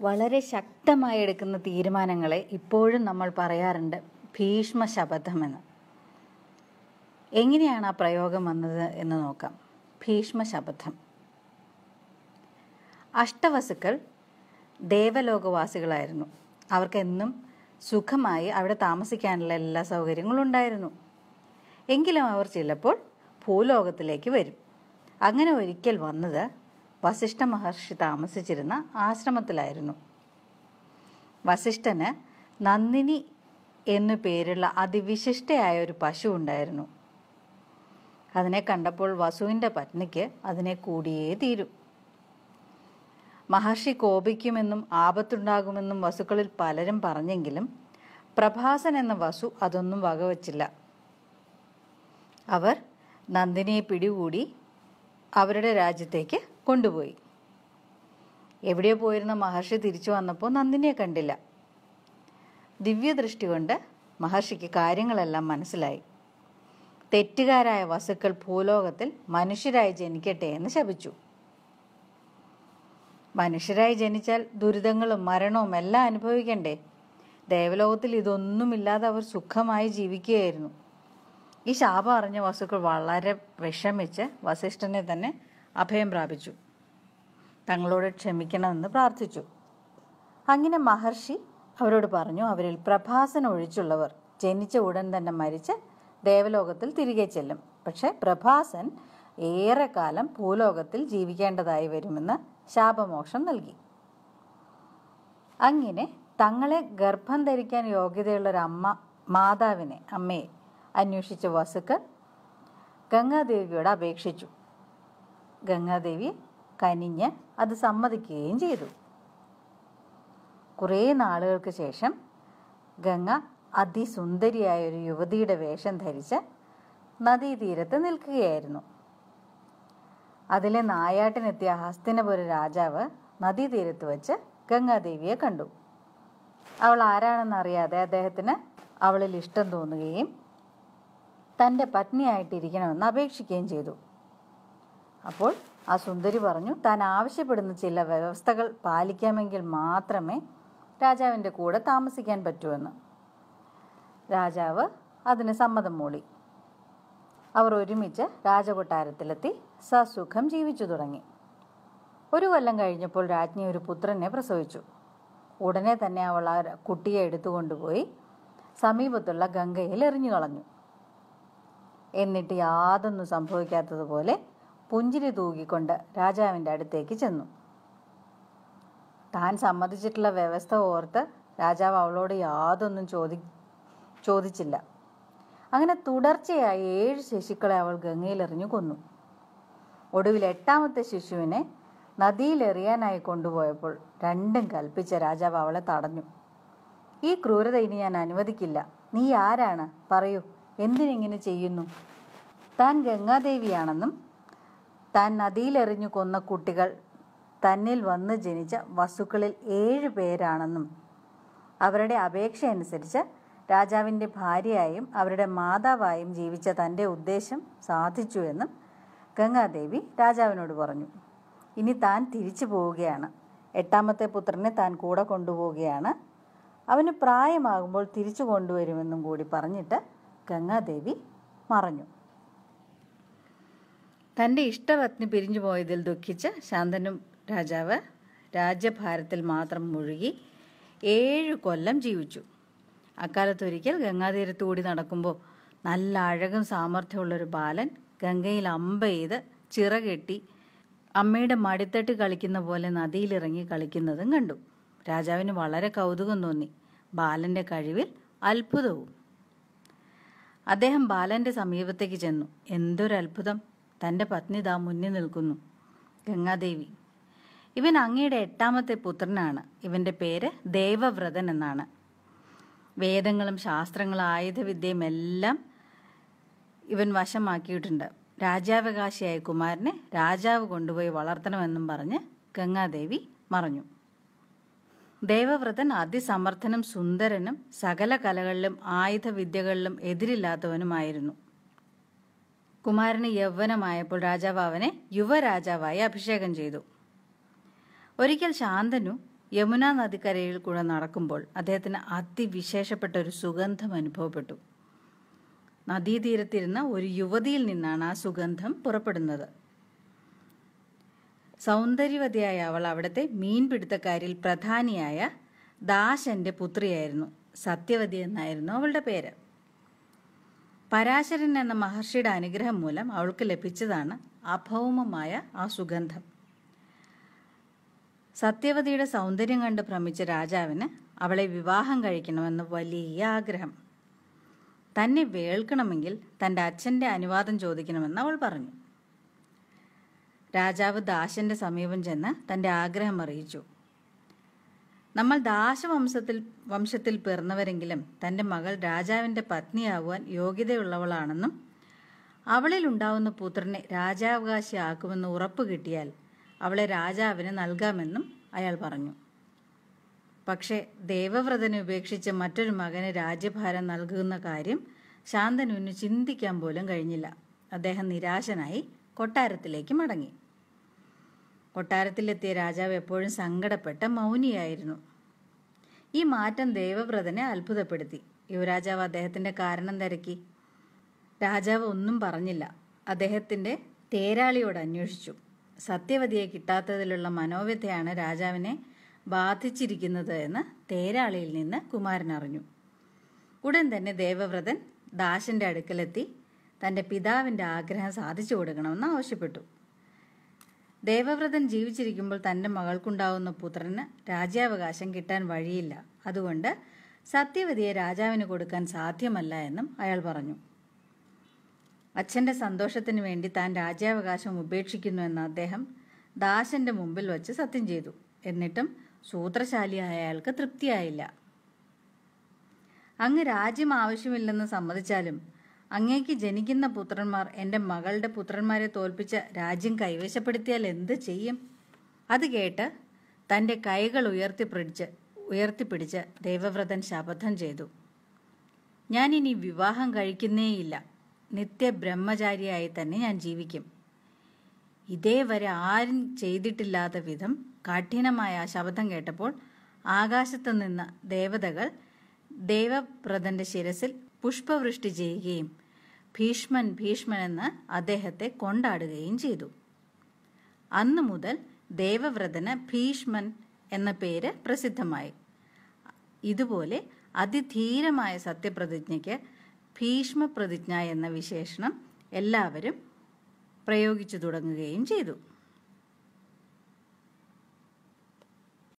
വളരെ ശക്തമായി എടുക്കുന്ന തീരുമാനങ്ങളെ ഇപ്പോഴും നമ്മൾ പറയാറുണ്ട് ഭീഷ്മ ശപഥമെന്ന് എങ്ങനെയാണ് ആ പ്രയോഗം വന്നത് എന്ന് നോക്കാം. ഭീഷ്മ ശപഥം. അഷ്ടവസുക്കൾ ദേവലോകവാസികളായിരുന്നു. അവർക്കെന്നും സുഖമായി അവിടെ താമസിക്കാനുള്ള എല്ലാ സൗകര്യങ്ങളും ഉണ്ടായിരുന്നു. എങ്കിലും അവർ ചിലപ്പോൾ ഭൂലോകത്തിലേക്ക് വരും. അങ്ങനെ ഒരിക്കൽ വന്നത് വസിഷ്ഠ മഹർഷി താമസിച്ചിരുന്ന ആശ്രമത്തിലായിരുന്നു. വസിഷ്ഠന് നന്ദിനി എന്നു പേരുള്ള അതിവിശിഷ്ടയായ ഒരു പശു ഉണ്ടായിരുന്നു. അതിനെ കണ്ടപ്പോൾ വസുവിന്റെ പത്നിക്ക് അതിനെ കൂടിയേ തീരൂ. മഹർഷി കോപിക്കുമെന്നും ആപത്തുണ്ടാകുമെന്നും വസുക്കളിൽ പലരും പറഞ്ഞെങ്കിലും പ്രഭാസൻ എന്ന വസു അതൊന്നും വകവച്ചില്ല. അവർ നന്ദിനിയെ പിടികൂടി അവരുടെ രാജ്യത്തേക്ക് കൊണ്ടുപോയി. എവിടെ പോയിരുന്ന മഹർഷി തിരിച്ചു വന്നപ്പോൾ നന്ദിനിയെ കണ്ടില്ല. ദിവ്യദൃഷ്ടി കൊണ്ട് മഹർഷിക്ക് കാര്യങ്ങളെല്ലാം മനസ്സിലായി. തെറ്റുകാരായ വസുക്കൾ ഭൂലോകത്തിൽ മനുഷ്യരായി ജനിക്കട്ടെ എന്ന് ശപിച്ചു. മനുഷ്യരായി ജനിച്ചാൽ ദുരിതങ്ങളും മരണവും എല്ലാം അനുഭവിക്കണ്ടേ? ദേവലോകത്തിൽ ഇതൊന്നുമില്ലാതെ അവർ സുഖമായി ജീവിക്കുകയായിരുന്നു. ഈ ശാപം അറിഞ്ഞ വസുക്കൾ വളരെ വിഷമിച്ച് വസിഷ്ഠനെ തന്നെ അഭയം പ്രാപിച്ചു. തങ്ങളോട് ക്ഷമിക്കണമെന്ന് പ്രാർത്ഥിച്ചു. അങ്ങനെ മഹർഷി അവരോട് പറഞ്ഞു അവരിൽ പ്രഭാസൻ ഒഴിച്ചുള്ളവർ ജനിച്ച ഉടൻ തന്നെ മരിച്ച് ദേവലോകത്തിൽ തിരികെ ചെല്ലും. പക്ഷെ പ്രഭാസൻ ഏറെക്കാലം ഭൂലോകത്തിൽ ജീവിക്കേണ്ടതായി വരുമെന്ന് ശാപമോക്ഷം നൽകി. അങ്ങനെ തങ്ങളെ ഗർഭം ധരിക്കാൻ യോഗ്യതയുള്ള ഒരു അമ്മ മാതാവിനെ അമ്മയെ അന്വേഷിച്ച വസുക്കൾ ഗംഗാദേവിയോട് അപേക്ഷിച്ചു. ഗംഗാദേവി കനിഞ്ഞ് അത് സമ്മതിക്കുകയും ചെയ്തു. കുറേ നാളുകൾക്ക് ശേഷം ഗംഗ അതിസുന്ദരിയായ ഒരു യുവതിയുടെ വേഷം ധരിച്ച് നദീതീരത്ത് നിൽക്കുകയായിരുന്നു. അതിലെ നായാട്ടിനെത്തിയ ഹസ്തിനപുര രാജാവ് നദീതീരത്ത് വച്ച് ഗംഗാദേവിയെ കണ്ടു. അവൾ ആരാണെന്നറിയാതെ അദ്ദേഹത്തിന് അവളിൽ ഇഷ്ടം തോന്നുകയും തന്റെ പത്നിയായിട്ടിരിക്കണമെന്ന് അപേക്ഷിക്കുകയും ചെയ്തു. അപ്പോൾ ആ സുന്ദരി പറഞ്ഞു താൻ ആവശ്യപ്പെടുന്ന ചില വ്യവസ്ഥകൾ പാലിക്കാമെങ്കിൽ മാത്രമേ രാജാവിന്റെ കൂടെ താമസിക്കാൻ പറ്റൂ എന്ന് രാജാവ് അതിന് സമ്മതം മൂളി. അവർ ഒരുമിച്ച് രാജകൊട്ടാരത്തിലെത്തി സസുഖം ജീവിച്ചു തുടങ്ങി. ഒരു കൊല്ലം കഴിഞ്ഞപ്പോൾ രാജ്ഞി ഒരു പുത്രനെ പ്രസവിച്ചു. ഉടനെ തന്നെ അവൾ ആ കുട്ടിയെ എടുത്തുകൊണ്ടുപോയി സമീപത്തുള്ള ഗംഗയിൽ എറിഞ്ഞു കളഞ്ഞു എന്നിട്ട് യാതൊന്നും സംഭവിക്കാത്തതുപോലെ പുഞ്ചിരി തൂകിക്കൊണ്ട് രാജാവിന്റെ അടുത്തേക്ക് ചെന്നു. താൻ സമ്മതിച്ചിട്ടുള്ള വ്യവസ്ഥ ഓർത്ത് രാജാവ് അവളോട് യാതൊന്നും ചോദി ചോദിച്ചില്ല. അങ്ങനെ തുടർച്ചയായി ഏഴ് ശിശുക്കളെ അവൾ ഗംഗയിലെറിഞ്ഞു കൊന്നു. ഒടുവിൽ എട്ടാമത്തെ ശിശുവിനെ നദിയിലെറിയാനായി കൊണ്ടുപോയപ്പോൾ രണ്ടും കൽപ്പിച്ച രാജാവ് അവളെ തടഞ്ഞു. ഈ ക്രൂരത ഇനി ഞാൻ അനുവദിക്കില്ല. നീ ആരാണ്? പറയൂ. എന്തിനിങ്ങനെ ചെയ്യുന്നു? താൻ ഗംഗാദേവിയാണെന്നും താൻ നദിയിലെറിഞ്ഞു കൊന്ന കുട്ടികൾ. തന്നിൽ വന്ന് ജനിച്ച വസ്തുക്കളിൽ ഏഴ് പേരാണെന്നും അവരുടെ അപേക്ഷ അനുസരിച്ച് രാജാവിന്റെ ഭാര്യയായും അവരുടെ മാതാവായും ജീവിച്ച തന്റെ ഉദ്ദേശം സാധിച്ചു എന്നും ഗംഗാദേവി രാജാവിനോട് പറഞ്ഞു. ഇനി താൻ തിരിച്ചു പോവുകയാണ്. എട്ടാമത്തെ പുത്രനെ താൻ കൂടെ കൊണ്ടുപോവുകയാണ്. അവന് പ്രായമാകുമ്പോൾ തിരിച്ചു കൊണ്ടുവരുമെന്നും കൂടി പറഞ്ഞിട്ട് ഗംഗാദേവി മറഞ്ഞു. തന്റെ ഇഷ്ടപത്നി പിരിഞ്ഞു പോയതിൽ ദുഃഖിച്ച് ശാന്തനും രാജാവ് രാജ്യഭാരത്തിൽ മാത്രം മുഴുകി ഏഴു കൊല്ലം ജീവിച്ചു. അക്കാലത്തൊരിക്കൽ ഗംഗാതീരത്ത് കൂടി നടക്കുമ്പോൾ നല്ല അഴകും സാമർഥ്യമുള്ളൊരു ബാലൻ ഗംഗയിൽ അമ്പ ചെയ്ത് ചിറകെട്ടി അമ്മയുടെ മടിത്തട്ട് കളിക്കുന്ന പോലെ നദിയിലിറങ്ങി കളിക്കുന്നതും കണ്ടു. രാജാവിന് വളരെ കൗതുകം തോന്നി. ബാലന്റെ കഴിവിൽ അത്ഭുതവും. അദ്ദേഹം ബാലന്റെ സമീപത്തേക്ക് ചെന്നു. എന്തൊരു അത്ഭുതം തന്റെ പത്നി ദാ മുന്നിൽ നിൽക്കുന്നു. ഗംഗാദേവി. ഇവൻ അങ്ങയുടെ എട്ടാമത്തെ പുത്രനാണ്. ഇവന്റെ പേര് ദേവവ്രതൻ എന്നാണ്. വേദങ്ങളും ശാസ്ത്രങ്ങളും ആയുധവിദ്യയും എല്ലാം ഇവൻ വശമാക്കിയിട്ടുണ്ട്. രാജാവകാശിയായ കുമാരനെ രാജാവ് കൊണ്ടുപോയി വളർത്തണമെന്നും പറഞ്ഞ് ഗംഗാദേവി മറഞ്ഞു. ദേവവ്രതൻ അതിസമർത്ഥനും സുന്ദരനും സകല കലകളിലും ആയുധവിദ്യകളിലും എതിരില്ലാത്തവനുമായിരുന്നു. കുമാരന് യൗവനമായപ്പോൾ രാജാവ് അവനെ യുവരാജാവായി അഭിഷേകം ചെയ്തു. ഒരിക്കൽ ശാന്തനു യമുന നദിക്കരയിൽ കൂടെ നടക്കുമ്പോൾ അദ്ദേഹത്തിന് അതിവിശേഷപ്പെട്ട ഒരു സുഗന്ധം അനുഭവപ്പെട്ടു. നദീതീരത്തിരുന്ന ഒരു യുവതിയിൽ നിന്നാണ് ആ സുഗന്ധം പുറപ്പെടുന്നത്. സൗന്ദര്യവതിയായ അവൾ അവിടുത്തെ മീൻപിടുത്തക്കാരിൽ പ്രധാനിയായ ദാശന്റെ പുത്രിയായിരുന്നു. സത്യവതി എന്നായിരുന്നു അവളുടെ പേര്. പരാശരൻ എന്ന മഹർഷിയുടെ അനുഗ്രഹം മൂലം അവൾക്ക് ലഭിച്ചതാണ് അഭൗമമായ ആ സുഗന്ധം. സത്യവതിയുടെ സൗന്ദര്യം കണ്ട് ഭ്രമിച്ച രാജാവിന് അവളെ വിവാഹം കഴിക്കണമെന്ന് വലിയ ആഗ്രഹം. തന്നെ വേൾക്കണമെങ്കിൽ തന്റെ അച്ഛന്റെ അനുവാദം ചോദിക്കണമെന്ന് അവൾ പറഞ്ഞു. രാജാവ് ദാശന്റെ സമീപം ചെന്ന് തന്റെ ആഗ്രഹം അറിയിച്ചു. നമ്മൾ ദാശവംശത്തിൽ വംശത്തിൽ പിറന്നവരെങ്കിലും തന്റെ മകൾ രാജാവിന്റെ പത്നിയാവുവാൻ യോഗ്യതയുള്ളവളാണെന്നും അവളിൽ ഉണ്ടാവുന്ന പുത്രനെ രാജാവകാശിയാക്കുമെന്ന് ഉറപ്പ് കിട്ടിയാൽ അവളെ രാജാവിന് നൽകാമെന്നും അയാൾ പറഞ്ഞു. പക്ഷേ ദേവവ്രതനെ ഉപേക്ഷിച്ച മറ്റൊരു മകന് രാജ്യഭാരം നൽകുന്ന കാര്യം ശാന്തനുവിന് ചിന്തിക്കാൻ പോലും കഴിഞ്ഞില്ല. അദ്ദേഹം നിരാശനായി കൊട്ടാരത്തിലേക്ക് മടങ്ങി. കൊട്ടാരത്തിലെത്തിയ രാജാവ് എപ്പോഴും സങ്കടപ്പെട്ട മൗനിയായിരുന്നു. ഈ മാറ്റം ദേവവ്രതനെ അത്ഭുതപ്പെടുത്തി. യുവരാജാവ് അദ്ദേഹത്തിന്റെ കാരണം തിരക്കി. രാജാവ് ഒന്നും പറഞ്ഞില്ല. അദ്ദേഹത്തിന്റെ തേരാളിയോട് അന്വേഷിച്ചു. സത്യവതിയെ കിട്ടാത്തതിലുള്ള മനോവ്യഥയാണ് രാജാവിനെ ബാധിച്ചിരിക്കുന്നത് എന്ന് തേരാളിയിൽ നിന്ന് കുമാരൻ അറിഞ്ഞു. ഉടൻ തന്നെ ദേവവ്രതൻ ദാശന്റെ അടുക്കലെത്തി തന്റെ പിതാവിന്റെ ആഗ്രഹം സാധിച്ചു കൊടുക്കണമെന്ന് ആവശ്യപ്പെട്ടു. ദേവവ്രതൻ ജീവിച്ചിരിക്കുമ്പോൾ തന്റെ മകൾക്കുണ്ടാവുന്ന പുത്രന് രാജ്യാവകാശം കിട്ടാൻ വഴിയില്ല. അതുകൊണ്ട് സത്യവതിയെ രാജാവിന് കൊടുക്കാൻ സാധ്യമല്ല എന്നും അയാൾ പറഞ്ഞു. അച്ഛന്റെ സന്തോഷത്തിന് വേണ്ടി താൻ രാജ്യാവകാശം ഉപേക്ഷിക്കുന്നു എന്ന് അദ്ദേഹം ദാശന്റെ മുമ്പിൽ വച്ച് സത്യം ചെയ്തു. എന്നിട്ടും സൂത്രശാലിയായ അയാൾക്ക് തൃപ്തിയായില്ല. അങ്ങ് രാജ്യം ആവശ്യമില്ലെന്ന് സമ്മതിച്ചാലും അങ്ങേക്ക് ജനിക്കുന്ന പുത്രന്മാർ എന്റെ മകളുടെ പുത്രന്മാരെ തോൽപ്പിച്ച രാജ്യം കൈവശപ്പെടുത്തിയാൽ എന്ത് ചെയ്യും? അത് കേട്ട് തന്റെ കൈകൾ ഉയർത്തിപ്പിടിച്ച് ഉയർത്തിപ്പിടിച്ച് ദേവവ്രതൻ ശപഥം ചെയ്തു. ഞാൻ ഇനി വിവാഹം കഴിക്കുന്നേയില്ല. നിത്യബ്രഹ്മചാരിയായി തന്നെ ഞാൻ ജീവിക്കും. ഇതേവരെ ആരും ചെയ്തിട്ടില്ലാത്ത വിധം കഠിനമായ ആ ശബ്ദം കേട്ടപ്പോൾ ആകാശത്ത് നിന്ന് ദേവതകൾ ദേവവ്രതന്റെ ശിരസിൽ പുഷ്പവൃഷ്ടി ചെയ്യുകയും ഭീഷ്മൻ ഭീഷ്മൻ എന്ന് അദ്ദേഹത്തെ കൊണ്ടാടുകയും ചെയ്തു. അന്നു മുതൽ ദേവവ്രതന് ഭീഷ്മൻ എന്ന പേര് പ്രസിദ്ധമായി. ഇതുപോലെ അതിധീരമായ സത്യപ്രതിജ്ഞയ്ക്ക് ഭീഷ്മ പ്രതിജ്ഞ എന്ന വിശേഷണം എല്ലാവരും പ്രയോഗിച്ചു തുടങ്ങുകയും ചെയ്തു.